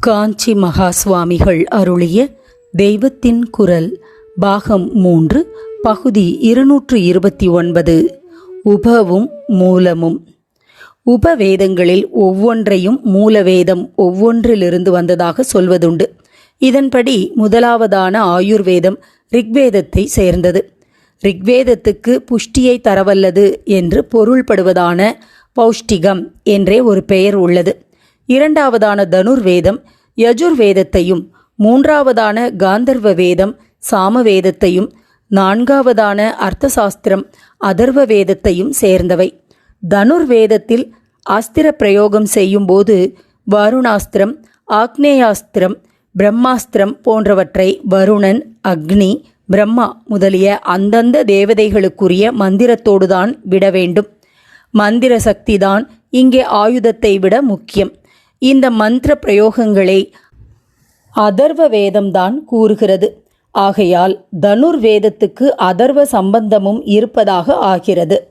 காஞ்சி மகா சுவாமிகள் அருளிய தெய்வத்தின் குரல் பாகம் மூன்று பகுதி இருநூற்று இருபத்தி ஒன்பது. உபவும் மூலமும். உபவேதங்களில் ஒவ்வொன்றையும் மூலவேதம் ஒவ்வொன்றிலிருந்து வந்ததாக சொல்வதுண்டு. இதன்படி முதலாவதான ஆயுர்வேதம் ரிக்வேதத்தை சேர்ந்தது. ரிக்வேதத்துக்கு புஷ்டியை தரவல்லது என்று பொருள்படுவதான பௌஷ்டிகம் என்றே ஒரு பெயர் உள்ளது. இரண்டாவதான தனுர்வேதம் யஜுர்வேதத்தையும் மூன்றாவதான காந்தர்வ வேதம் சாமவேதத்தையும் நான்காவதான அர்த்தசாஸ்திரம் அதர்வ வேதத்தையும் சேர்ந்தவை. தனுர்வேதத்தில் அஸ்திர பிரயோகம் செய்யும்போது வருணாஸ்திரம் ஆக்னேயாஸ்திரம் பிரம்மாஸ்திரம் போன்றவற்றை வருணன் அக்னி பிரம்மா முதலிய அந்தந்த தேவதைகளுக்குரிய மந்திரத்தோடுதான் விட வேண்டும். மந்திர சக்திதான் இங்கே ஆயுதத்தை விட முக்கியம். இந்த மந்திர பிரயோகங்களை அதர்வ வேதம்தான் கூறுகிறது. ஆகையால் தனுர் வேதத்துக்கு அதர்வ சம்பந்தமும் இருப்பதாக ஆகிறது.